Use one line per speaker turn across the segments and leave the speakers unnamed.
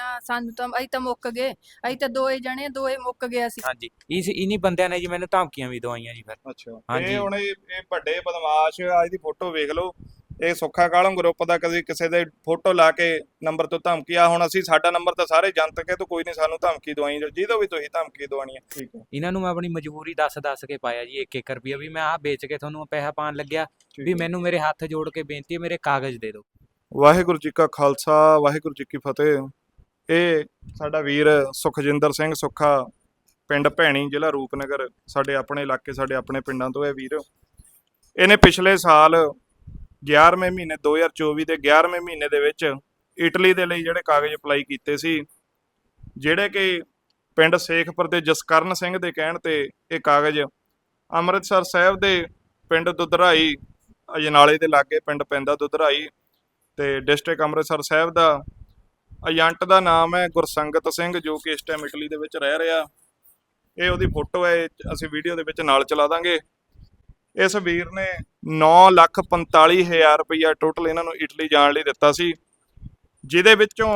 ਦਵਾਈਆਂ ਸਾਨੂੰ ਤਾਂ ਅਸੀਂ ਤਾਂ ਮੁੱਕ ਗਏ ਅਸੀਂ ਤਾਂ ਦੋਏ ਜਣੇ ਦੋਏ ਮੁੱਕ ਗਏ ਅਸੀਂ।
ਹਾਂਜੀ ਇਸ ਇਨੀ ਬੰਦਿਆਂ ਨੇ ਜੀ ਮੈਨੂੰ ਧਮਕੀਆਂ ਵੀ ਦਵਾਈਆਂ ਜੀ ਫਿਰ।
ਅੱਛਾ
ਹਾਂਜੀ।
ਇਹ ਹੁਣ ਇਹ ਇਹ ਵੱਡੇ ਬਦਮਾਸ਼ ਅੱਜ ਦੀ ਫੋਟੋ ਵੇਖ ਲਓ। ਇਹ ਸੁੱਖਾ ਕਾਲਮ ਗਰੁੱਪ ਦਾ ਕਦੀ ਕਿਸੇ ਦੇ ਫੋਟੋ ਲਾ ਕੇ ਨੰਬਰ ਤੋਂ ਧਮਕੀ ਆ ਹੁਣ ਅਸੀਂ ਸਾਡਾ ਨੰਬਰ ਤਾਂ ਸਾਰੇ ਜਨਤਕ ਹੈ ਤਾਂ ਕੋਈ ਨਹੀਂ ਸਾਨੂੰ ਧਮਕੀ ਦਵਾਈ ਜਿਹਦੋਂ ਵੀ ਤੁਸੀਂ ਧਮਕੀ ਦਵਾਣੀ ਹੈ। ਠੀਕ ਹੈ।
ਇਹਨਾਂ ਨੂੰ ਮੈਂ ਆਪਣੀ ਮਜਬੂਰੀ ਦੱਸ ਦੱਸ ਕੇ ਪਾਇਆ ਜੀ 1-1 ਰੁਪਿਆ ਵੀ ਮੈਂ ਆਹ ਵੇਚ ਕੇ ਤੁਹਾਨੂੰ ਪੈਸਾ ਪਾਣ ਲੱਗਿਆ ਵੀ ਮੈਨੂੰ ਮੇਰੇ ਹੱਥ ਜੋੜ ਕੇ ਬੇਨਤੀ ਹੈ ਮੇਰੇ ਕਾਗਜ਼ ਦੇ ਦਿਓ।
ਵਾਹਿਗੁਰੂ ਜੀ ਕਾ ਖਾਲਸਾ ਵਾਹਿਗੁਰੂ ਜੀ ਕੀ ਫਤਿਹ। ਇਹ ਸਾਡਾ ਵੀਰ ਸੁਖਜਿੰਦਰ ਸਿੰਘ ਸੁੱਖਾ, ਪਿੰਡ ਭੈਣੀ, ਜ਼ਿਲ੍ਹਾ ਰੂਪਨਗਰ, ਸਾਡੇ ਆਪਣੇ ਇਲਾਕੇ, ਸਾਡੇ ਆਪਣੇ ਪਿੰਡਾਂ ਤੋਂ ਹੈ ਵੀਰ। ਇਹਨੇ ਪਿਛਲੇ ਸਾਲ 11ਵੇਂ ਮਹੀਨੇ 2024 ਦੇ 11ਵੇਂ ਮਹੀਨੇ ਦੇ ਵਿੱਚ ਇਟਲੀ ਦੇ ਲਈ ਜਿਹੜੇ ਕਾਗਜ਼ ਅਪਲਾਈ ਕੀਤੇ ਸੀ, ਜਿਹੜੇ ਕਿ ਪਿੰਡ ਸੇਖਪੁਰ ਦੇ ਜਸਕਰਨ ਸਿੰਘ ਦੇ ਕਹਿਣ ਤੇ ਇਹ ਕਾਗਜ਼ ਅੰਮ੍ਰਿਤਸਰ ਸਾਹਿਬ ਦੇ ਪਿੰਡ ਦੁਧਰਾਈ, ਅਜਨਾਲੇ ਦੇ ਲਾਗੇ ਪਿੰਡ ਪੈਂਦਾ ਦੁਧਰਾਈ ਤੇ ਡਿਸਟ੍ਰਿਕਟ ਅੰਮ੍ਰਿਤਸਰ ਸਾਹਿਬ ਦਾ ਏਜੰਟ ਦਾ ਨਾਮ ਹੈ ਗੁਰਸੰਗਤ ਸਿੰਘ, ਜੋ ਕਿ ਇਸ ਟਾਈਮ ਇਟਲੀ ਦੇ ਵਿੱਚ ਰਹਿ ਰਿਹਾ। ਇਹ ਉਹਦੀ ਫੋਟੋ ਹੈ, ਇਹ ਅਸੀਂ ਵੀਡੀਓ ਦੇ ਵਿੱਚ ਨਾਲ ਚਲਾ ਦਾਂਗੇ। ਇਸ ਵੀਰ ਨੇ 945000 ਰੁਪਇਆ ਟੋਟਲ ਇਹਨਾਂ ਨੂੰ ਇਟਲੀ ਜਾਣ ਲਈ ਦਿੱਤਾ ਸੀ, ਜਿਹਦੇ ਵਿੱਚੋਂ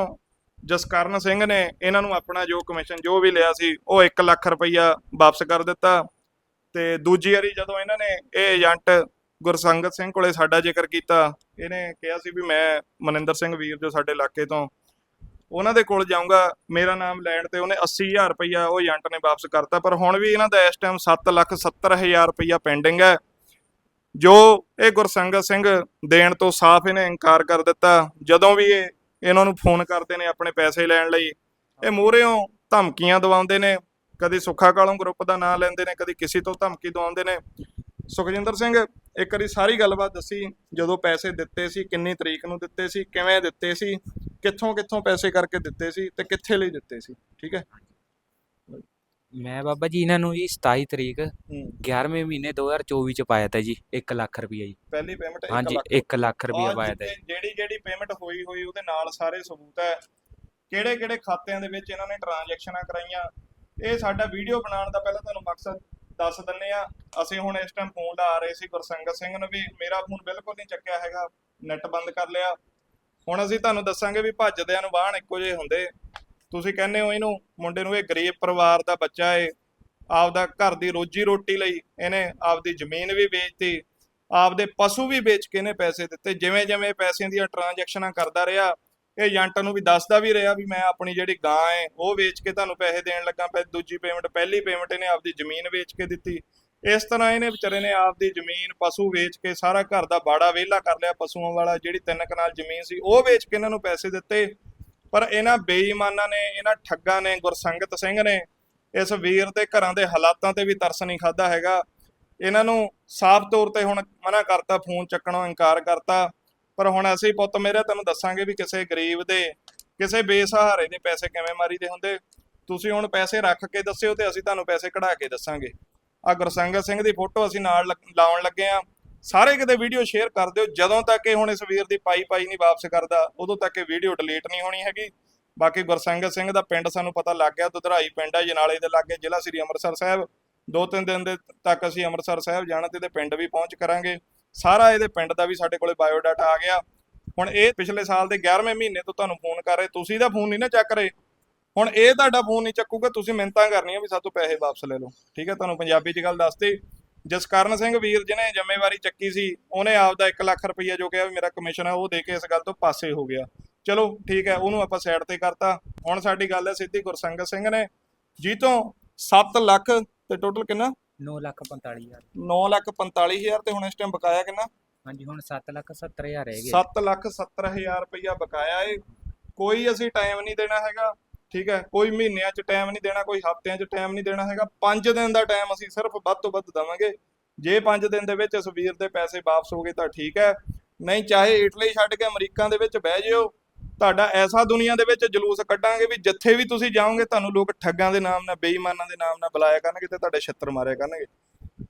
ਜਸਕਰਨ ਸਿੰਘ ਨੇ ਇਹਨਾਂ ਨੂੰ ਆਪਣਾ ਜੋ ਕਮਿਸ਼ਨ ਜੋ ਵੀ ਲਿਆ ਸੀ, ਉਹ 1 ਲੱਖ ਰੁਪਇਆ ਵਾਪਸ ਕਰ ਦਿੱਤਾ। ਤੇ ਦੂਜੀ ਵਾਰੀ ਜਦੋਂ ਇਹਨਾਂ ਨੇ ਇਹ ਏਜੰਟ ਗੁਰਸੰਗਤ ਸਿੰਘ ਕੋਲੇ ਸਾਡਾ ਜ਼ਿਕਰ ਕੀਤਾ, ਇਹਨੇ ਕਿਹਾ ਸੀ ਵੀ ਮੈਂ ਮਨਿੰਦਰ ਸਿੰਘ ਵੀਰ ਜੋ ਸਾਡੇ ਇਲਾਕੇ ਤੋਂ ਉਹਨਾਂ ਦੇ ਕੋਲ ਜਾਊਂਗਾ, ਮੇਰਾ ਨਾਮ ਲੈਣ ਤੇ ਉਹਨੇ 80000 ਰੁਪਇਆ ਉਹ ਏਜੰਟ ਨੇ ਵਾਪਸ ਕਰਤਾ, ਪਰ ਹੁਣ ਵੀ ਇਹਨਾਂ ਦਾ ਇਸ ਟਾਈਮ 770000 ਰੁਪਇਆ ਪੈਂਡਿੰਗ ਹੈ। ਜੋ ਇਹ ਗੁਰਸੰਗਤ ਸਿੰਘ ਦੇਣ ਤੋਂ ਸਾਫ਼ ਇਹਨੇ ਇਨਕਾਰ ਕਰ ਦਿੱਤਾ, ਜਦੋਂ ਵੀ ਇਹ ਇਹਨਾਂ ਨੂੰ ਫੋਨ ਕਰਦੇ ਨੇ ਆਪਣੇ ਪੈਸੇ ਲੈਣ ਲਈ, ਇਹ ਮੂਹਰਿਓਂ ਧਮਕੀਆਂ ਦਵਾਉਂਦੇ ਨੇ, ਕਦੀ ਸੁੱਖਾ ਕਾਲੋਂ ਗਰੁੱਪ ਦਾ ਨਾਮ ਲੈਂਦੇ ਨੇ, ਕਦੀ ਕਿਸੇ ਤੋਂ ਧਮਕੀ ਦਵਾਉਂਦੇ ਨੇ। ਸੁਖਜਿੰਦਰ ਸਿੰਘ, ਇੱਕ ਵਾਰੀ ਸਾਰੀ ਗੱਲਬਾਤ ਦੱਸੀ, ਜਦੋਂ ਪੈਸੇ ਦਿੱਤੇ ਸੀ, ਕਿੰਨੀ ਤਰੀਕ ਨੂੰ ਦਿੱਤੇ ਸੀ, ਕਿਵੇਂ ਦਿੱਤੇ ਸੀ ਕਿੱਥੋਂ ਕਿੱਥੋਂ ਪੈਸੇ ਕਰਕੇ ਦਿੱਤੇ ਸੀ ਤੇ ਕਿੱਥੇ ਲਈ ਦਿੱਤੇ ਸੀ? ਠੀਕ ਹੈ?
ਮੈਂ ਬਾਬਾ ਜੀ ਇਹਨਾਂ ਨੂੰ ਜੀ 27 ਤਰੀਕ
ਹੂੰ।
11ਵੇਂ ਮਹੀਨੇ 2024 ਚ ਪਾਇਆ ਤਾ ਜੀ 1 ਲੱਖ ਰੁਪਇਆ ਜੀ।
ਪਹਿਲੀ ਪੇਮੈਂਟ
ਹਾਂਜੀ 1 ਲੱਖ ਰੁਪਇਆ ਪਾਇਆ ਤਾ ਜੀ।
ਜਿਹੜੀ ਜਿਹੜੀ ਪੇਮੈਂਟ ਹੋਈ ਹੋਈ ਉਹਦੇ ਨਾਲ ਸਾਰੇ ਸਬੂਤ ਹੈ। ਕਿਹੜੇ ਕਿਹੜੇ ਖਾਤਿਆਂ ਦੇ ਵਿੱਚ ਇਹਨਾਂ ਨੇ ਟ੍ਰਾਂਜੈਕਸ਼ਨਾਂ ਕਰਾਈਆਂ? ਇਹ ਸਾਡਾ ਵੀਡੀਓ ਬਣਾਉਣ ਦਾ ਪਹਿਲਾਂ ਤੁਹਾਨੂੰ ਮਕਸਦ ਦੱਸ ਦਿੰਨੇ ਆ ਅਸੀਂ ਹੁਣ ਇਸ ਟਾਈਮ ਫੋਨ ਲਾ ਰਹੇ ਸੀ ਗੁਰਸੰਗਤ ਸਿੰਘ ਨੂੰ ਵੀ। ਮੇਰਾ ਫੋਨ ਬਿਲਕੁਲ ਨਹੀਂ ਚੱਕਿਆ ਹੈਗਾ। ਨੈਟ ਬੰਦ ਕਰ ਲਿਆ। ਹੁਣ ਅਸੀਂ ਤੁਹਾਨੂੰ ਦੱਸਾਂਗੇ ਵੀ ਭੱਜਦਿਆਂ ਨੂੰ ਬਾਹਣ ਇੱਕੋ ਜਿਹੇ ਹੁੰਦੇ। ਤੁਸੀਂ ਕਹਿੰਦੇ ਹੋ ਇਹਨੂੰ, ਮੁੰਡੇ ਨੂੰ ਇਹ ਗਰੀਬ ਪਰਿਵਾਰ ਦਾ ਬੱਚਾ ਏ, ਆਪਦਾ ਘਰ ਦੀ ਰੋਜੀ ਰੋਟੀ ਲਈ ਇਹਨੇ ਆਪਦੀ ਜ਼ਮੀਨ ਵੀ ਵੇਚਤੀ, ਆਪਦੇ ਪਸ਼ੂ ਵੀ ਵੇਚ ਕੇ ਇਹਨੇ ਪੈਸੇ ਦਿੱਤੇ, ਜਿਵੇਂ ਜਿਵੇਂ ਪੈਸਿਆਂ ਦੀਆਂ ਟ੍ਰਾਂਜੈਕਸ਼ਨਾਂ ਕਰਦਾ ਰਿਹਾ, ਇਹ ਏਜੰਟ ਨੂੰ ਵੀ ਦੱਸਦਾ ਵੀ ਰਿਹਾ ਵੀ ਮੈਂ ਆਪਣੀ ਜਿਹੜੀ ਗਾਂ ਹੈ ਉਹ ਵੇਚ ਕੇ ਤੁਹਾਨੂੰ ਪੈਸੇ ਦੇਣ ਲੱਗਾ ਪੈ ਦੂਜੀ ਪੇਮੈਂਟ ਪਹਿਲੀ ਪੇਮੈਂਟ ਇਹਨੇ ਆਪਦੀ ਜ਼ਮੀਨ ਵੇਚ ਕੇ ਦਿੱਤੀ। ਇਸ ਤਰ੍ਹਾਂ ਇਹਨੇ ਵਿਚਾਰੇ ਨੇ ਆਪਦੀ ਜ਼ਮੀਨ ਪਸ਼ੂ ਵੇਚ ਕੇ ਸਾਰਾ ਘਰ ਦਾ ਬਾੜਾ ਵਿਹਲਾ ਕਰ ਲਿਆ ਪਸ਼ੂਆਂ ਵਾਲਾ, ਜਿਹੜੀ ਤਿੰਨ ਕਨਾਲ ਜ਼ਮੀਨ ਸੀ ਉਹ ਵੇਚ ਕੇ ਇਹਨਾਂ ਨੂੰ ਪੈਸੇ ਦਿੱਤੇ। ਪਰ ਇਹਨਾਂ ਬੇਈਮਾਨਾਂ ਨੇ, ਇਹਨਾਂ ਠੱਗਾਂ ਨੇ, ਗੁਰਸੰਗਤ ਸਿੰਘ ਨੇ ਇਸ ਵੀਰ ਦੇ ਘਰਾਂ ਦੇ ਹਾਲਾਤਾਂ ਤੇ ਵੀ ਤਰਸ ਨਹੀਂ ਖਾਦਾ ਹੈਗਾ। ਇਹਨਾਂ ਨੂੰ ਸਾਫ਼ ਤੌਰ ਤੇ ਹੁਣ ਮਨਾ ਕਰਤਾ, ਫੋਨ ਚੱਕਣੋਂ ਇਨਕਾਰ ਕਰਤਾ। ਪਰ ਹੁਣ ਅਸੀਂ ਪੁੱਤ ਮੇਰੇ ਤੈਨੂੰ ਦੱਸਾਂਗੇ ਵੀ ਕਿਸੇ ਗਰੀਬ ਦੇ, ਕਿਸੇ ਬੇਸਹਾਰੇ ਦੇ ਪੈਸੇ ਕਿਵੇਂ ਮਾਰੀਦੇ ਹੁੰਦੇ। ਤੁਸੀਂ ਹੁਣ ਪੈਸੇ ਰੱਖ ਕੇ ਦੱਸਿਓ ਤੇ ਅਸੀਂ ਤੁਹਾਨੂੰ ਪੈਸੇ ਕਢਾ ਕੇ ਦੱਸਾਂਗੇ। ਆ ਗੁਰਸੰਗਤ ਸਿੰਘ ਦੀ ਫੋਟੋ ਅਸੀਂ ਨਾਲ ਲੱਗ- ਲਾਉਣ ਲੱਗੇ ਆ ਸਾਰੇ ਕਿਤੇ ਵੀਡੀਓ ਸ਼ੇਅਰ ਕਰ ਦਿਓ। ਜਦੋਂ ਤੱਕ ਇਹ ਹੁਣ ਇਸ ਵੀਰ ਦੀ ਪਾਈ ਪਾਈ ਨਹੀਂ ਵਾਪਸ ਕਰਦਾ, ਉਦੋਂ ਤੱਕ ਇਹ ਵੀਡੀਓ ਡਿਲੀਟ ਨਹੀਂ ਹੋਣੀ ਹੈਗੀ। ਬਾਕੀ ਗੁਰਸੰਗਤ ਸਿੰਘ ਦਾ ਪਿੰਡ ਸਾਨੂੰ ਪਤਾ ਲੱਗ ਗਿਆ। ਦੁਧਰਾਈ ਪਿੰਡ ਹੈ ਜਨਾਲੇ ਦੇ ਲਾਗੇ ਜ਼ਿਲ੍ਹਾ ਸ੍ਰੀ ਅੰਮ੍ਰਿਤਸਰ ਸਾਹਿਬ। ਦੋ ਤਿੰਨ ਦਿਨ ਦੇ ਤੱਕ ਅਸੀਂ ਅੰਮ੍ਰਿਤਸਰ ਸਾਹਿਬ ਜਾਣਾ ਤੇ ਇਹਦੇ ਪਿੰਡ ਵੀ ਪਹੁੰਚ ਕਰਾਂਗੇ। ਸਾਰਾ ਇਹਦੇ ਪਿੰਡ ਦਾ ਵੀ ਸਾਡੇ ਕੋਲੇ ਬਾਇਓਡਾਟਾ ਆ ਗਿਆ। ਹੁਣ ਇਹ ਪਿਛਲੇ ਸਾਲ ਦੇ 11ਵੇਂ ਮਹੀਨੇ ਤੋਂ ਤੁਹਾਨੂੰ ਫੋਨ ਕਰ ਰਹੇ। ਤੁਸੀਂ ਦਾ ਫੋਨ ਨਹੀਂ ਨਾ ਚੱਕ ਰਹੇ। ਹੁਣ ਇਹ ਤੁਹਾਡਾ ਫੋਨ ਨਹੀਂ ਚੱਕੂਗਾ ਤੁਸੀਂ ਮਿੰਤਾਂ ਕਰਨੀਆਂ ਵੀ ਸਾਤੋਂ ਪੈਸੇ ਵਾਪਸ ਲੈ ਲਓ। ਠੀਕ ਹੈ ਤੁਹਾਨੂੰ ਪੰਜਾਬੀ 'ਚ ਗੱਲ ਦੱਸਤੀ। ਜਸਕਰਨ ਸਿੰਘ ਵੀਰ ਜਿਹਨੇ ਜ਼ਿੰਮੇਵਾਰੀ ਚੱਕੀ ਸੀ ਉਹਨੇ ਆਪਦਾ 1 ਲੱਖ ਰੁਪਈਆ ਜੋ ਕਿਹਾ ਵੀ ਮੇਰਾ ਕਮਿਸ਼ਨ ਹੈ ਉਹ ਦੇ ਕੇ ਇਸ ਗੱਲ ਤੋਂ ਪਾਸੇ ਹੋ ਗਿਆ। ਚਲੋ ਠੀਕ ਹੈ ਉਹਨੂੰ ਆਪਾਂ ਸਾਈਡ ਤੇ ਕਰਤਾ। ਹੁਣ ਸਾਡੀ ਗੱਲ ਹੈ ਸਿੱਧੀ ਗੁਰਸੰਗਤ ਸਿੰਘ ਨੇ। ਜੀ ਤੋਂ 7 ਲੱਖ ਤੇ ਟੋਟਲ ਕਿੰਨਾ?
9 ਲੱਖ 45 ਹਜ਼ਾਰ।
9 ਲੱਖ 45000 ਤੇ ਹੁਣ ਇਸ ਟਾਈਮ ਬਕਾਇਆ ਕਿੰਨਾ?
ਹਾਂਜੀ ਹੁਣ 7 ਲੱਖ 70 ਹਜ਼ਾਰ ਰਹਿ ਗਏ।
7 ਲੱਖ 70000 ਰੁਪਇਆ ਬਕਾਇਆ ਏ। ਕੋਈ ਅਸੀਂ ਟਾਈਮ ਨਹੀਂ ਦੇਣਾ ਹੈਗਾ। ਠੀਕ ਹੈ, ਕੋਈ ਮਹੀਨਿਆਂ 'ਚ ਟਾਈਮ ਨਹੀਂ ਦੇਣਾ, ਕੋਈ ਹਫ਼ਤਿਆਂ 'ਚ ਟਾਈਮ ਨਹੀਂ ਦੇਣਾ ਹੈਗਾ। 5 ਦਿਨ ਦਾ ਟਾਈਮ ਅਸੀਂ ਸਿਰਫ ਵੱਧ ਤੋਂ ਵੱਧ ਦਵਾਂਗੇ। ਜੇ 5 ਦਿਨ ਦੇ ਵਿੱਚ ਇਸ ਦੇ ਪੈਸੇ ਵਾਪਸ ਹੋ ਗਏ ਤਾਂ ਠੀਕ ਹੈ। ਨਹੀਂ, ਚਾਹੇ ਇਟਲੀ ਛੱਡ ਕੇ ਅਮਰੀਕਾ ਦੇ ਵਿੱਚ ਬਹਿ ਜਿਓ, ਤੁਹਾਡਾ ਐਸਾ ਦੁਨੀਆ ਦੇ ਵਿੱਚ ਜਲੂਸ ਕੱਢਾਂਗੇ ਵੀ ਜਿੱਥੇ ਵੀ ਤੁਸੀਂ ਜਾਓਗੇ, ਤੁਹਾਨੂੰ ਲੋਕ ਠੱਗਾਂ ਦੇ ਨਾਮ ਨਾਲ, ਬੇਈਮਾਨਾਂ ਦੇ ਨਾਮ ਨਾਲ ਬੁਲਾਇਆ ਕਰਨਗੇ ਤੇ ਤੁਹਾਡੇ ਛੱਤਰ ਮਾਰਿਆ ਕਰਨਗੇ।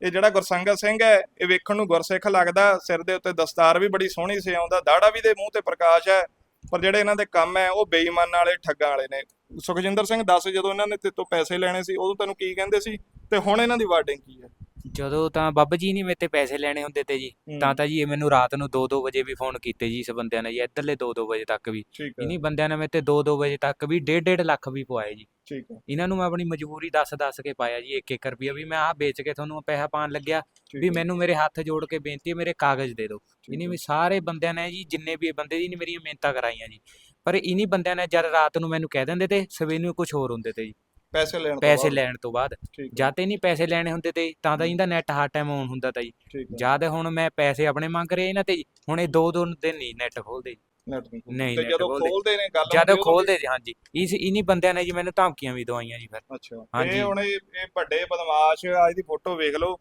ਇਹ ਜਿਹੜਾ ਗੁਰਸੰਗਤ ਸਿੰਘ ਹੈ, ਇਹ ਵੇਖਣ ਨੂੰ ਗੁਰਸਿੱਖ ਲੱਗਦਾ, ਸਿਰ ਦੇ ਉੱਤੇ ਦਸਤਾਰ ਵੀ ਬੜੀ ਸੋਹਣੀ ਸੇ ਆਉਂਦਾ ਦਾੜਾ ਵੀ ਦੇ ਮੂੰਹ ਤੇ ਪ੍ਰਕਾਸ਼ ਹੈ। ਪਰ ਜਿਹੜੇ ਇਹਨਾਂ ਦੇ ਕੰਮ ਹੈ, ਉਹ ਬੇਈਮਾਨਾਂ ਵਾਲੇ ਠੱਗਾਂ ਵਾਲੇ ਨੇ। ਸੁਖਜਿੰਦਰ ਸਿੰਘ ਦੱਸ ਜਦੋਂ ਇਹਨਾਂ ਨੇ ਤੇਤੋਂ ਪੈਸੇ ਲੈਣੇ ਸੀ, ਉਦੋਂ ਤੈਨੂੰ ਕੀ ਕਹਿੰਦੇ ਸੀ? ਤੇ ਹੁਣ ਇਹਨਾਂ ਦੀ ਵਾਰਡਿੰਗ ਕੀ ਹੈ?
ਜਦੋਂ ਤਾਂ ਬੱਬ ਜੀ ਨਹੀਂ ਮੇਰੇ ਤੇ ਪੈਸੇ ਲੈਣੇ ਹੁੰਦੇ ਤੇ ਜੀ ਤਾਂ ਤਾਂ ਜੀ ਇਹ ਮੈਨੂੰ ਰਾਤ ਨੂੰ 2-2 ਵਜੇ ਵੀ ਫੋਨ ਕੀਤੇ ਜੀ ਇਸ ਬੰਦਿਆਂ ਨੇ ਜੀ ਇੱਧਰਲੇ 2-2 ਵਜੇ ਤੱਕ ਵੀ।
ਠੀਕ ਹੈ।
ਇਨੀ ਬੰਦਿਆਂ ਨੇ ਮੇਰੇ ਤੇ 2-2 ਵਜੇ ਤੱਕ ਵੀ 1.5 ਲੱਖ ਵੀ ਪਵਾਏ ਜੀ।
ਠੀਕ ਹੈ।
ਇਹਨਾਂ ਨੂੰ ਮੈਂ ਆਪਣੀ ਮਜਬੂਰੀ ਦੱਸ-ਦੱਸ ਕੇ ਪਾਇਆ ਜੀ 1-1 ਰੁਪਿਆ ਵੀ ਮੈਂ ਆਹ ਵੇਚ ਕੇ ਤੁਹਾਨੂੰ ਪੈਸਾ ਪਾਣ ਲੱਗਿਆ ਵੀ ਮੈਨੂੰ ਮੇਰੇ ਹੱਥ ਜੋੜ ਕੇ ਬੇਨਤੀ ਹੈ ਮੇਰੇ ਕਾਗਜ਼ ਦੇ ਦਿਓ। ਇਨੀ ਵੀ ਸਾਰੇ ਬੰਦਿਆਂ ਨੇ ਜੀ ਜਿੰਨੇ ਵੀ ਇਹ ਬੰਦੇ ਜੀ ਨੇ ਮੇਰੀਆਂ ਮਿਹਨਤਾਂ ਕਰਾਈਆਂ ਜੀ। ਪਰ ਇਨੀ ਬੰਦਿਆਂ ਨੇ ਜਦ ਰਾਤ ਨੂੰ ਮੈਨੂੰ ਕਹਿ ਦਿੰਦੇ ਤੇ ਸਵੇਰ ਨੂੰ ਕੁਝ ਹੋਰ ਹੁੰਦੇ ਤੇ ਜੀ।
ਪੈਸੇ ਲੈਣ ਤੋਂ
ਪੈਸੇ
ਬਾਅਦ।
ਲੈਣ ਤੋਂ ਬਾਅਦ।
ਠੀਕ ਹੈ,
ਜਾਂ ਤੇ ਨਹੀਂ ਪੈਸੇ ਲੈਣੇ ਹੁੰਦੇ ਤੇ ਜੀ, ਤਾਂ ਤਾਂ ਇਹਦਾ ਨੈਟ ਹਰ ਟਾਈਮ ਆਨ ਹੁੰਦਾ ਤਾ ਜੀ
ਠੀਕ ਹੈ।
ਜਦ ਹੁਣ ਮੈਂ ਪੈਸੇ ਆਪਣੇ ਮੰਗ ਰਹੇ ਇਹਨਾਂ ਤੇ ਜੀ, ਹੁਣ ਇਹ ਦੋ ਦੋ ਦਿਨ ਨਹੀਂ ਨੈਟ ਖੋਲਦੇ।
ਨੈਟ ਨਹੀਂ ਤੇ
net
ਜਦੋਂ। ਖੋਲਦੇ। ਨੇ ਗੱਲ
ਜਦ
ਹੁੰਦੀ ਉਦੋਂ
ਖੋਲਦੇ ਜੀ ਹਾਂਜੀ। ਇਸ ਇਨੀ ਬੰਦਿਆਂ ਨੇ ਜੀ ਮੈਨੂੰ ਧਮਕੀਆਂ ਵੀ ਦਵਾਈਆਂ ਜੀ ਫਿਰ।
ਅੱਛਾ।
ਹਾਂਜੀ।
ਇਹ ਹੁਣ ਇਹ ਇਹ ਵੱਡੇ ਬਦਮਾਸ਼ ਅੱਜ ਦੀ ਫੋਟੋ ਵੇਖ ਲਓ।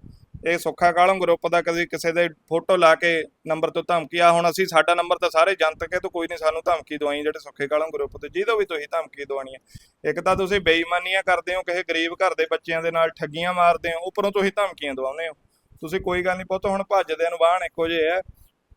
ਇਹ ਸੁੱਖਾ ਕਾਲਮ ਗਰੁੱਪ ਦਾ ਕਦੀ ਕਿਸੇ ਦੇ ਫੋਟੋ ਲਾ ਕੇ ਨੰਬਰ ਤੋਂ ਧਮਕੀ ਆ ਹੁਣ ਅਸੀਂ ਸਾਡਾ ਨੰਬਰ ਤਾਂ ਸਾਰੇ ਜਨਤਕ ਹੈ, ਤਾਂ ਕੋਈ ਨਹੀਂ ਸਾਨੂੰ ਧਮਕੀ ਦਵਾਈ, ਜਿਹੜੇ ਸੁੱਖੇ ਕਾਲਮ ਗਰੁੱਪ ਤੇ, ਜਿਹਦੋਂ ਵੀ ਤੁਸੀਂ ਧਮਕੀ ਦਵਾਣੀ ਹੈ। ਇੱਕ ਤਾਂ ਤੁਸੀਂ ਬੇਈਮਾਨੀਆਂ ਕਰਦੇ ਹੋ, ਕਿਸੇ ਗਰੀਬ ਘਰ ਦੇ ਬੱਚਿਆਂ ਦੇ ਨਾਲ ਠੱਗੀਆਂ ਮਾਰਦੇ ਹੋ, ਉੱਪਰੋਂ ਤੁਸੀਂ ਧਮਕੀਆਂ ਦਵਾਉਂਦੇ ਹੋ। ਤੁਸੀਂ ਕੋਈ ਗੱਲ ਨਹੀਂ ਪੁੱਤ, ਹੁਣ ਭੱਜਦੇ ਨੂੰ ਬਾਹਣ ਇੱਕੋ ਜਿਹੇ ਹੈ।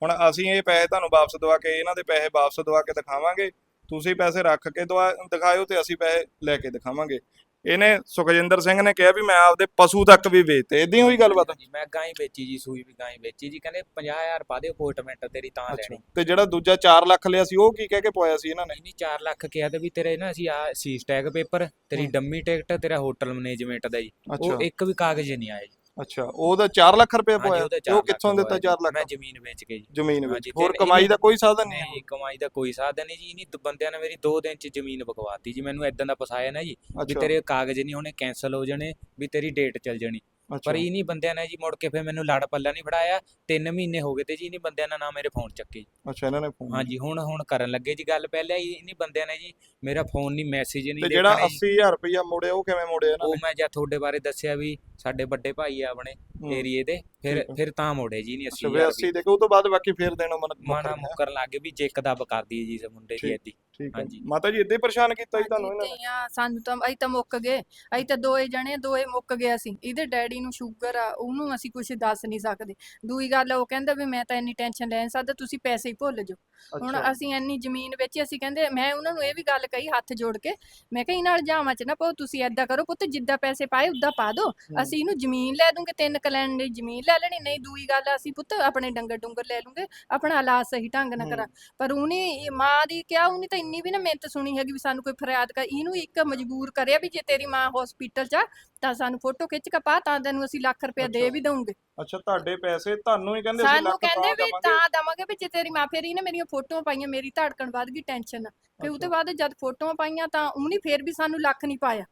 ਹੁਣ ਅਸੀਂ ਇਹ ਪੈਸੇ ਤੁਹਾਨੂੰ ਵਾਪਸ ਦਵਾ ਕੇ, ਇਹਨਾਂ ਦੇ ਪੈਸੇ ਵਾਪਸ ਦਵਾ ਕੇ ਦਿਖਾਵਾਂਗੇ। ਤੁਸੀਂ ਪੈਸੇ ਰੱਖ ਕੇ ਦਵਾ, ਦਿਖਾਇਓ ਤੇ ਅਸੀਂ ਪੈਸੇ ਲੈ ਕੇ ਦਿਖਾਵਾਂਗੇ। ਇਹਨੇ ਸੁਖਜਿੰਦਰ ਸਿੰਘ ਨੇ ਕਿਹਾ ਵੀ ਮੈਂ ਆਪਦੇ ਪਸ਼ੂ ਤੱਕ ਵੀ ਵੇਚਤੇ। ਇਦਾਂ ਹੋਈ ਗੱਲਬਾਤ?
ਜੀ ਮੈਂ ਗਾਂ ਹੀ ਵੇਚੀ ਜੀ ਸੂਈ ਵੀ ਗਾਂ ਹੀ ਵੇਚੀ ਜੀ ਕਹਿੰਦੇ 50000 ਪਾ ਦਿਓ ਅਪੋਇੰਟਮੈਂਟ ਤੇਰੀ ਤਾਂ ਲੈਣੀ।
ਤੇ ਜਿਹੜਾ ਦੂਜਾ 4 ਲੱਖ ਲਿਆ ਸੀ ਉਹ ਕੀ ਕਹਿ ਕੇ ਪਵਾਇਆ ਸੀ ਇਹਨਾਂ ਨੇ?
ਨਹੀਂ ਨਹੀਂ 4 ਲੱਖ ਕਿਹਾ ਤੇ ਵੀ ਤੇਰੇ ਨਾ ਅਸੀਂ ਆ ਸੀਸ ਟੈਗ ਪੇਪਰ ਤੇਰੀ। ਡੰਮੀ ਟਿਕਟ ਤੇਰਾ ਹੋਟਲ ਮੈਨੇਜਮੈਂਟ ਦਾ ਜੀ। ਉਹ ਇੱਕ ਵੀ ਕਾਗਜ਼ ਨਹੀਂ ਆਇਆ ਜੀ।
ਅੱਛਾ ਉਹਦਾ 4 ਲੱਖ ਰੁਪਏ
ਹਾਂਜੀ,
ਪਵਾਇਆ।
ਉਹਦੇ
ਤੇ
ਚਾਰ
ਉਹ
ਲੱਖ
ਕਿੱਥੋਂ ਦਿੱਤਾ
ਪਵਾਇਆ
4 ਲੱਖ
ਮੈਂ ਜ਼ਮੀਨ ਵੇਚ ਕੇ ਜੀ।
ਜ਼ਮੀਨ ਵਿੱਚ
ਹਾਂਜੀ,
ਹੋਰ ਕਮਾਈ ਦਾ ਕੋਈ ਸਾਧਨ ਨਹੀਂ?
ਨਹੀਂ ਕਮਾਈ ਦਾ ਕੋਈ ਸਾਧਨ ਨਹੀਂ ਜੀ। ਇਨੀ ਬੰਦਿਆਂ ਨੇ ਮੇਰੀ 2 ਦਿਨ ਚ ਜ਼ਮੀਨ ਬਕਵਾਤੀ ਜੀ। ਮੈਨੂੰ ਇਦਾਂ ਦਾ ਫਸਾਇਆ ਨਾ ਜੀ ਵੀ
ਅੱਛਾ।
ਤੇਰੇ ਕਾਗਜ਼ ਨਹੀਂ ਹੋਣੇ ਕੈਨਸਲ ਹੋ ਜਾਣੇ ਵੀ ਤੇਰੀ ਡੇਟ ਚੱਲ ਜਾਣੀ। ਪਰ ਇਨੀ ਬੰਦਿਆਂ ਨੇ ਜੀ ਮੁੜ ਕੇ ਫਿਰ ਮੈਨੂੰ ਲੜ ਪੱਲਾ ਨਹੀਂ ਫੜਾਇਆ 3 ਮਹੀਨੇ ਹੋ ਗਏ ਤੇ ਜੀ ਇਨੀ ਬੰਦਿਆਂ ਨੇ ਨਾ ਮੇਰੇ ਫੋਨ ਚੱਕੇ ਜੀ।
ਅੱਛਾ ਇਹਨਾਂ ਨੇ ਫੋਨ
ਹਾਂਜੀ ਹੁਣ ਹੁਣ ਕਰਨ ਲੱਗੇ ਜੀ ਗੱਲ ਪਹਿਲਾਂ ਹੀ ਇਨੀ ਬੰਦਿਆਂ ਨੇ ਜੀ ਮੇਰਾ ਫੋਨ ਨਹੀਂ ਮੈਸੇਜ ਨਹੀਂ
ਤੇ ਜਿਹੜਾ
ਦੇਖਣੇ ਜੀ।
80000 ਰੁਪਇਆ ਮੋੜਿਆ ਉਹ ਕਿਵੇਂ ਮੋੜਿਆ ਇਹਨਾਂ
ਉਹ ਮੈਂ ਜਾਂ ਤੁਹਾਡੇ ਬਾਰੇ ਦੱਸਿਆ ਵੀ ਸਾਡੇ ਵੱਡੇ ਭਾਈ ਆ ਆਪਣੇ
ਹੂੰ।
ਏਰੀਏ ਦੇ ਫਿਰ
ਹੈ।
ਫਿਰ ਤਾਂ ਮੋੜੇ ਜੀ ਨਹੀਂ
ਅੱਛਾ
80
ਵੀ 80 ਦੇ ਕੇ ਉਹ ਤੋਂ ਬਾਅਦ ਬਾਕੀ ਫੇਰ ਦੇਣਾ ਮਨ
ਮੁੱਕਰਨ ਲੱਗੇ ਵੀ ਚੈੱਕ ਦਾ ਬਕਰਦੀ ਜੀ ਇਸ ਮੁੰਡੇ ਦੀ। ਐਦੀ
ਠੀਕ ਹੈ।
ਹਾਂਜੀ।
ਮਾਤਾ ਜੀ ਇੱਦਾਂ ਹੀ ਪਰੇਸ਼ਾਨ ਕੀਤਾ ਜੀ ਤੁਹਾਨੂੰ ਇਹਨਾਂ ਨੇ?
ਆ ਸਾਨੂੰ ਤਾਂ ਅਸੀਂ ਤਾਂ ਮੁੱਕ ਗਏ। ਅਸੀਂ ਤਾਂ ਦੋਏ ਜਣੇ ਦੋਏ ਮੁੱਕ ਗਏ ਅਸੀਂ। ਇਹਦੇ ਡੈਡੀ ਨੂੰ ਸ਼ੂਗਰ ਆ ਉਹਨੂੰ ਅਸੀਂ ਕੁਝ ਦੱਸ ਨਹੀਂ ਸਕਦੇ। ਦੂਈ ਗੱਲ ਉਹ ਕਹਿੰਦਾ ਵੀ ਮੈਂ ਤਾਂ ਇੰਨੀ ਟੈਨਸ਼ਨ ਲੈ ਨਹੀਂ ਸਕਦਾ ਤੁਸੀਂ ਪੈਸੇ ਹੀ ਭੁੱਲ ਜਾਓ। ਹੁਣ
ਅੱਛਾ।
ਅਸੀਂ ਇੰਨੀ ਜ਼ਮੀਨ ਵੇਚੀ ਅਸੀਂ ਕਹਿੰਦੇ ਮੈਂ ਉਹਨਾਂ ਨੂੰ ਇਹ ਵੀ ਗੱਲ ਕਹੀ ਹੱਥ ਜੋੜ ਕੇ ਮੈਂ ਕਿਹਾ ਇਹਨਾਂ ਇਲਜ਼ਾਮਾਂ ਚ ਨਾ ਪਾਓ ਤੁਸੀਂ ਐਦਾਂ ਕਰੋ ਪੁੱਤ ਜਿੱਦਾਂ ਪੈਸੇ ਪਾਏ ਉਦਾਂ ਪਾ ਦਿਓ। ਅਸੀਂ ਇਹਨੂੰ ਜ਼ਮੀਨ ਲੈ ਦੂੰਗੇ ਤਿੰਨ ਕਲੈਣ ਦੀ ਜ਼ਮੀਨ ਲੈ ਲੈਣੀ ਨਹੀਂ ਦੂਈ ਗੱਲ ਅਸੀਂ ਪੁੱਤ ਆਪਣੇ ਡੰਗਰ ਡੁੰਗਰ ਲੈ ਲੂੰਗੇ ਆਪਣਾ ਇਲਾਜ ਸਹੀ ਢੰਗ ਨਾਲ ਕਰਾ ਪਰ ਉਹਨੇ ਮਾਂ ਦੀ ਕਿਹਾ ਉਹਨੇ ਤਾਂ ਇੰਨੀ ਵੀ ਨਾ ਮਿਹਨਤ ਸੁਣੀ ਹੈਗੀ ਵੀ ਸਾਨੂੰ ਕੋਈ ਫਰਿਆਦ ਕਰ ਇਹਨੂੰ ਇੱਕ ਮਜਬੂਰ ਕਰਿਆ ਵੀ ਜੇ ਤੇਰੀ ਮਾਂ ਹਸਪੀਟਲ 'ਚ ਆ ਤਾਂ ਸਾਨੂੰ ਫੋਟੋ ਖਿੱਚ ਕੇ ਪਾ ਤਾਂ ਤੈਨੂੰ ਅਸੀਂ ਲੱਖ ਰੁਪਇਆ ਦੇ। ਵੀ ਦਊਂਗੇ
ਅੱਛਾ ਤੁਹਾਡੇ ਪੈਸੇ ਤੁਹਾਨੂੰ ਹੀ ਕਹਿੰਦੇ ਅਸੀਂ
ਸਾਨੂੰ
ਲੱਖ
ਕਹਿੰਦੇ ਵੀ
ਦੇਵਾਂਗੇ।
ਤਾਂ ਦਵਾਂਗੇ ਵੀ ਜੇ ਤੇਰੀ ਮਾਂ ਫੇਰ ਇਹਨੇ ਮੇਰੀਆਂ ਫੋਟੋਆਂ ਪਾਈਆਂ ਮੇਰੀ ਧੜਕਣ ਵੱਧ ਗਈ ਟੈਨਸ਼ਨ ਫਿਰ ਉਹ ਤੋਂ ਬਾਅਦ ਜਦ ਫੋਟੋਆਂ ਪਾਈਆਂ ਤਾਂ ਉਹਨੇ ਫੇਰ ਵੀ ਸਾਨੂੰ ਲੱਖ ਨਹੀਂ ਪਾਇਆ।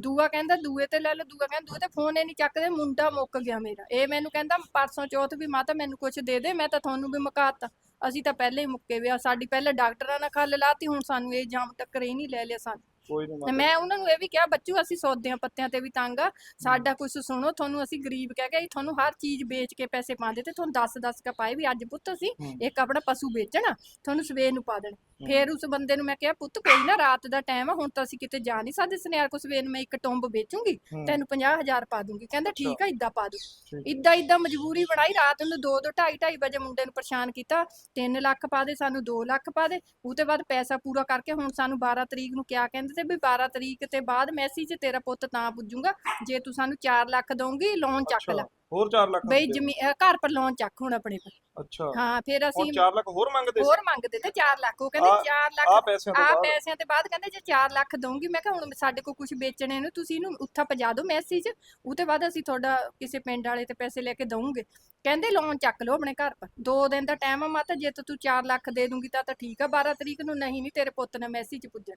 ਦੂਆ ਕਹਿੰਦਾ ਦੂਏ ਤੇ ਲੈ ਲਓ ਦੂਆ ਕਹਿੰਦਾ ਦੂਏ ਤੇ ਫੋਨ ਹੀ ਨਹੀਂ ਚੱਕਦੇ ਮੁੰਡਾ ਮੁੱਕ ਗਿਆ ਮੇਰਾ ਇਹ ਮੈਨੂੰ ਕਹਿੰਦਾ ਪਰਸੋਂ ਚੌਥ ਵੀ ਮਾਤਾ ਮੈਨੂੰ ਕੁਝ ਦੇ ਦੇ ਮੈਂ ਤਾਂ ਤੁਹਾਨੂੰ ਵੀ ਮੁਕਾਤਾ ਅਸੀਂ ਤਾਂ ਪਹਿਲੇ ਹੀ ਮੁੱਕੇ ਵੇ ਆ ਸਾਡੀ ਪਹਿਲੇ ਡਾਕਟਰਾਂ ਨਾਲ ਖੱਲ ਲਾਤੀ ਹੁਣ ਸਾਨੂੰ ਇਹ ਜਾਮ ਟੱਕਰ ਹੀ ਨਹੀਂ ਲੈ ਲਿਆ ਸਾਨੂੰ।
ਕੋਈ ਨਹੀਂ
ਤੇ ਮੈਂ ਉਹਨਾਂ ਨੂੰ ਇਹ ਵੀ ਕਿਹਾ ਬੱਚੂ ਅਸੀਂ ਸੌਦਿਆਂ ਪੱਤਿਆਂ ਤੇ ਵੀ ਤੰਗ ਆ ਸਾਡਾ ਕੁਝ ਸੁਣੋ ਤੁਹਾਨੂੰ ਅਸੀਂ ਗਰੀਬ ਕਹਿ ਕੇ ਤੁਹਾਨੂੰ ਹਰ ਚੀਜ਼ ਵੇਚ ਕੇ ਪੈਸੇ ਪਾਉਂਦੇ ਤੇ ਤੁਹਾਨੂੰ 10 10 ਕੇ ਪਾਏ ਵੀ ਅੱਜ ਪੁੱਤ ਅਸੀਂ। ਇੱਕ ਆਪਣਾ ਪਸ਼ੂ ਵੇਚਣਾ ਤੁਹਾਨੂੰ ਸਵੇਰ ਨੂੰ ਪਾ ਦੇਣਾ। ਫੇਰ ਉਸ ਬੰਦੇ ਨੂੰ ਮੈਂ ਕਿਹਾ ਪੁੱਤ ਕੋਈ ਨਾ ਰਾਤ ਦਾ ਟਾਈਮ ਆ ਹੁਣ ਤਾਂ ਅਸੀਂ ਕਿਤੇ ਜਾ ਨਹੀਂ ਸਕਦੇ ਸਨਿਆਰ ਕੋ ਸਵੇਰ ਨੂੰ ਮੈਂ ਇੱਕ ਟੁੰਬ ਵੇਚੂੰਗੀ। ਤੈਨੂੰ 50000 ਪਾ ਦੂੰਗੀ ਕਹਿੰਦਾ ਠੀਕ ਆ ਇਦਾਂ ਪਾ ਦੂ। ਇਦਾਂ ਇਦਾਂ ਮਜਬੂਰੀ ਬਣਾਈ ਰਾਤ ਨੂੰ 2 2 2.5 2.5 ਵਜੇ ਮੁੰਡੇ ਨੂੰ ਪਰੇਸ਼ਾਨ ਕੀਤਾ 3 ਲੱਖ ਪਾ ਦੇ ਸਾਨੂੰ 2 ਲੱਖ ਪਾ ਦੇ ਉਹ ਤੋਂ ਬਾਅਦ ਪੈਸਾ ਪੂਰਾ ਕਰਕੇ ਹੁਣ ਸਾਨੂੰ 12 ਤਰੀਕ ਨੂੰ ਕਿਆ ਕਹਿੰਦੇ ਤੇ ਵੀ 12 ਤਰੀਕ ਤੇ ਬਾਅਦ ਮੈਸੇਜ ਤੇਰਾ ਪੁੱਤ ਤਾਂ ਪੁੱਜੂਗਾ ਜੇ ਤੂੰ ਸਾਨੂੰ 4 ਲੱਖ ਦਊਂਗੀ ਲੋਨ ਚੱਕ ਲੈ
ਹੋਰ 4 ਲੱਖ
ਬਈ
ਰੁਪਏ।
ਜ਼ਮੀ ਅਹ ਘਰ ਪਰ ਲੋਨ ਚੱਕ ਹੁਣ ਆਪਣੇ ਪਰ
ਅੱਛਾ।
ਹਾਂ ਫਿਰ
ਹੁਣ
ਅਸੀਂ
4 ਲੱਖ ਹੋਰ ਮੰਗਦੇ ਸੀ।
ਹੋਰ ਮੰਗਦੇ ਤੇ 4 ਲੱਖ ਉਹ ਕਹਿੰਦੇ
ਆ-
4
ਆ
ਲੱਖ
ਪੈਸਿਆਂ ਤੋਂ
ਆ
ਬਾਅਦ।
ਪੈਸਿਆਂ ਤੇ ਬਾਅਦ ਕਹਿੰਦੇ ਜੇ 4 ਲੱਖ ਦਊਂਗੀ ਮੈਂ ਕਿਹਾ ਹੁਣ ਸਾਡੇ ਕੋਲ ਕੁਝ ਵੇਚਣੇ ਨੂੰ ਤੁਸੀਂ ਇਹਨੂੰ ਉੱਥਾ ਪਜਾ ਦਿਓ ਮੈਸੇਜ ਉਹ ਤੋਂ ਬਾਅਦ ਅਸੀਂ ਤੁਹਾਡਾ ਕਿਸੇ ਪਿੰਡ ਵਾਲੇ ਤੇ ਪੈਸੇ ਲੈ ਕੇ ਦਊਂਗੇ। ਕਹਿੰਦੇ ਲੋਨ ਚੱਕ ਲਓ ਆਪਣੇ ਘਰ ਪਰ। 2 ਦਿਨ ਦਾ ਟਾਈਮ ਆ ਮਾਤਾ ਜੇ ਤਾਂ ਤੂੰ 4 ਲੱਖ ਦੇ ਦੂੰਗੀ ਤਾਂ ਤਾਂ ਠੀਕ ਆ 12 ਤਰੀਕ ਨੂੰ ਨਹੀਂ ਨਹੀਂ ਤੇਰੇ ਪੁੱਤ ਨੇ ਮੈਸੇਜ ਪੁੱਜਣ।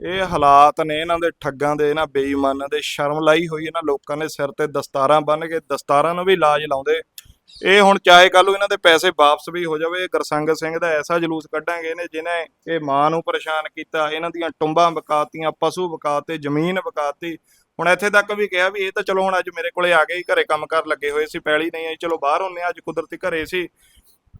ਇਹ ਹਾਲਾਤ ਨੇ ਇਹਨਾਂ ਦੇ ਠੱਗਾਂ ਦੇ ਇਹਨਾਂ ਬੇਈਮਾਨਾਂ ਦੇ ਸ਼ਰਮ ਲਾਈ ਹੋਈ ਇਹਨਾਂ ਲੋਕਾਂ ਦੇ ਸਿਰ ਤੇ ਦਸਤਾਰਾਂ ਬੰਨ ਕੇ ਦਸਤਾਰਾਂ ਨੂੰ ਵੀ ਇਲਾਜ ਲਾਉਂਦੇ। ਇਹ ਹੁਣ ਚਾਹੇ ਕੱਲ ਨੂੰ ਇਹਨਾਂ ਦੇ ਪੈਸੇ ਵਾਪਸ ਵੀ ਹੋ ਜਾਵੇ ਗੁਰਸੰਗਤ ਸਿੰਘ ਦਾ ਐਸਾ ਜਲੂਸ ਕੱਢਾਂਗੇ ਇਹਨੇ ਜਿਹਨੇ ਇਹ ਮਾਂ ਨੂੰ ਪਰੇਸ਼ਾਨ ਕੀਤਾ ਇਹਨਾਂ ਦੀਆਂ ਟੁੰਬਾਂ ਬਕਾਤੀਆਂ ਪਸ਼ੂ ਬਕਾਤੇ ਜ਼ਮੀਨ ਬਕਾਤੀ ਹੁਣ ਇੱਥੇ ਤੱਕ ਵੀ ਕਿਹਾ ਵੀ ਇਹ ਤਾਂ ਚਲੋ ਹੁਣ ਅੱਜ ਮੇਰੇ ਕੋਲੇ ਆ ਗਏ ਘਰੇ ਕੰਮ ਕਰ ਲੱਗੇ ਹੋਏ ਸੀ ਪੈਲੀ ਨਹੀਂ ਆਈ ਚਲੋ ਬਾਹਰ ਹੁੰਨੇ ਆ, ਅੱਜ ਕੁਦਰਤੀ ਘਰੇ ਸੀ।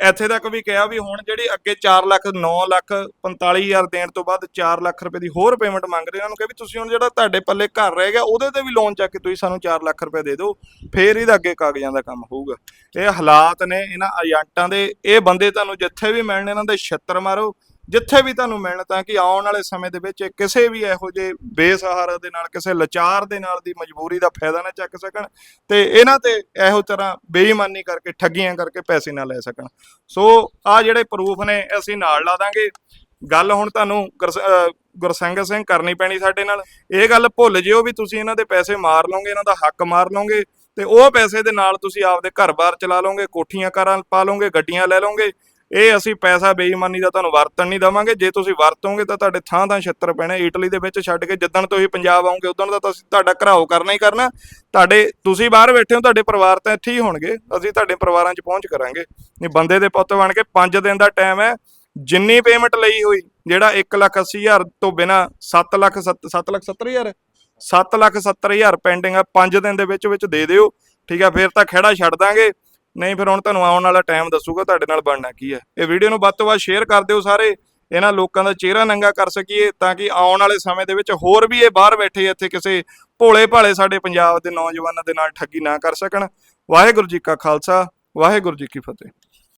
ਇੱਥੇ ਤੱਕ ਵੀ ਕਿਹਾ ਵੀ ਹੁਣ ਜਿਹੜੀ ਅੱਗੇ 4 ਲੱਖ 9 ਲੱਖ 45000 ਦੇਣ ਤੋਂ ਬਾਅਦ 4 ਲੱਖ ਰੁਪਏ ਦੀ ਹੋਰ ਪੇਮੈਂਟ ਮੰਗ ਰਹੇ ਉਹਨਾਂ ਨੂੰ ਕਿਹਾ ਵੀ ਤੁਸੀਂ ਹੁਣ ਜਿਹੜਾ ਤੁਹਾਡੇ ਪੱਲੇ ਘਰ ਰਹਿ ਗਿਆ, ਉਹਦੇ ਤੇ ਵੀ ਲੋਨ ਚੱਕ ਕੇ ਤੁਸੀਂ ਸਾਨੂੰ 4 ਲੱਖ ਰੁਪਏ ਦੇ ਦਿਓ, ਫੇਰ ਇਹਦਾ ਅੱਗੇ ਕਾਗਜ਼ਾਂ ਦਾ ਕੰਮ ਹੋਊਗਾ। ਇਹ ਹਾਲਾਤ ਨੇ, ਇਹਨਾਂ ਏਜੰਟਾਂ ਦੇ, ਇਹ ਬੰਦੇ ਤੁਹਾਨੂੰ ਜਿੱਥੇ ਵੀ ਮਿਲਣ, ਇਹਨਾਂ ਦੇ ਛੱਤਰ ਮਾਰੋ ਜਿੱਥੇ ਵੀ ਤੁਹਾਨੂੰ ਮਿਲਣ ਤਾਂ ਕਿ ਆਉਣ ਵਾਲੇ ਸਮੇਂ ਦੇ ਵਿੱਚ ਕਿਸੇ ਵੀ ਇਹੋ ਜਿਹੇ ਬੇਸਹਾਰਾ ਦੇ ਨਾਲ, ਕਿਸੇ ਲਾਚਾਰ ਦੇ ਨਾਲ ਦੀ ਮਜਬੂਰੀ ਦਾ ਫਾਇਦਾ ਨਾ ਚੱਕ ਸਕਣ ਤੇ ਇਹਨਾਂ ਤੇ ਇਹੋ ਤਰ੍ਹਾਂ ਬੇਈਮਾਨੀ ਕਰਕੇ, ਠੱਗੀਆਂ ਕਰਕੇ ਪੈਸੇ ਨਾ ਲੈ ਸਕਣ। ਸੋ ਆ ਜਿਹੜੇ ਪ੍ਰੂਫ ਨੇ, ਅਸੀਂ ਨਾਲ ਲਾ ਦਾਂਗੇ। ਗੱਲ ਹੁਣ ਤੁਹਾਨੂੰ ਗੁਰਸ- ਅਹ ਸਿੰਘ ਕਰਨੀ ਪੈਣੀ ਸਾਡੇ ਨਾਲ। ਇਹ ਗੱਲ ਭੁੱਲ ਜਿਓ ਵੀ ਤੁਸੀਂ ਇਹਨਾਂ ਦੇ ਪੈਸੇ ਮਾਰ ਲਓਗੇ, ਇਹਨਾਂ ਦਾ ਹੱਕ ਮਾਰ ਲਓਗੇ ਤੇ ਉਹ ਪੈਸੇ ਦੇ ਨਾਲ ਤੁਸੀਂ ਆਪਦੇ ਘਰ-ਬਾਰ ਚਲਾ ਲਓਗੇ ਕੋਠੀਆਂ ਕਾਰਾਂ ਪਾ ਲਓਗੇ, ਗੱਡੀਆਂ ਲੈ ਲਓਗੇ। ਇਹ ਅਸੀਂ ਪੈਸਾ ਬੇਈਮਾਨੀ ਦਾ ਤੁਹਾਨੂੰ ਵਰਤਣ ਨਹੀਂ ਦਵਾਂਗੇ। ਜੇ ਤੁਸੀਂ ਵਰਤੋਗੇ ਤਾਂ ਤੁਹਾਡੇ ਥਾਂ ਥਾਂ ਛੱਤਰ ਪੈਣੇ। ਇਟਲੀ ਦੇ ਵਿੱਚ ਛੱਡ ਕੇ ਜਿੱਦਣ ਤੁਸੀਂ ਪੰਜਾਬ ਆਉਂਗੇ, ਉਦੋਂ ਦਾ ਤਾਂ ਤੁਹਾਡਾ ਘਰਾਓ ਕਰਨਾ ਹੀ ਕਰਨਾ। ਤੁਹਾਡੇ, ਤੁਸੀਂ ਬਾਹਰ ਬੈਠੇ ਹੋ, ਤੁਹਾਡੇ ਪਰਿਵਾਰ ਤਾਂ ਇੱਥੇ ਹੀ ਹੋਣਗੇ। ਅਸੀਂ ਤੁਹਾਡੇ ਪਰਿਵਾਰਾਂ 'ਚ ਪਹੁੰਚ ਕਰਾਂਗੇ। ਨਹੀਂ, ਬੰਦੇ ਦੇ ਪੁੱਤ ਬਣ ਕੇ 5 ਦਿਨ ਦਾ ਟਾਈਮ ਹੈ। ਜਿੰਨੀ ਪੇਮੈਂਟ ਲਈ ਹੋਈ, ਜਿਹੜਾ 180000 ਤੋਂ ਬਿਨਾ 7 ਲੱਖ 7 ਲੱਖ 70000 7 ਲੱਖ 70000 ਪੈਂਡਿੰਗ ਆ 5 ਦਿਨ ਦੇ ਵਿੱਚ ਵਿੱਚ ਦੇ ਦਿਓ। ਠੀਕ ਆ ਫਿਰ ਤਾਂ ਖਹਿੜਾ ਛੱਡ ਦਾਂਗੇ। ਨਹੀਂ, ਫਿਰ ਹੁਣ ਤੁਹਾਨੂੰ ਆਉਣ ਵਾਲਾ ਟਾਈਮ ਦੱਸੂਗਾ ਤੁਹਾਡੇ ਨਾਲ ਬਣਨਾ ਕੀ ਹੈ। ਇਹ ਵੀਡੀਓ ਨੂੰ ਵੱਧ ਤੋਂ ਵੱਧ ਸ਼ੇਅਰ ਕਰ ਦਿਓ ਸਾਰੇ, ਇਹਨਾਂ ਲੋਕਾਂ ਦਾ ਚਿਹਰਾ ਨੰਗਾ ਕਰ ਸਕੀਏ, ਤਾਂ ਕਿ ਆਉਣ ਵਾਲੇ ਸਮੇਂ ਦੇ ਵਿੱਚ ਹੋਰ ਵੀ ਇਹ ਬਾਹਰ ਬੈਠੇ ਇੱਥੇ ਕਿਸੇ ਭੋਲੇ ਭਾਲੇ ਸਾਡੇ ਪੰਜਾਬ ਦੇ ਨੌਜਵਾਨਾਂ ਦੇ ਨਾਲ ਠੱਗੀ ਨਾ ਕਰ ਸਕਣ। ਵਾਹਿਗੁਰੂ ਜੀ ਕਾ ਖਾਲਸਾ, ਵਾਹਿਗੁਰੂ ਜੀ ਕੀ ਫਤਿਹ।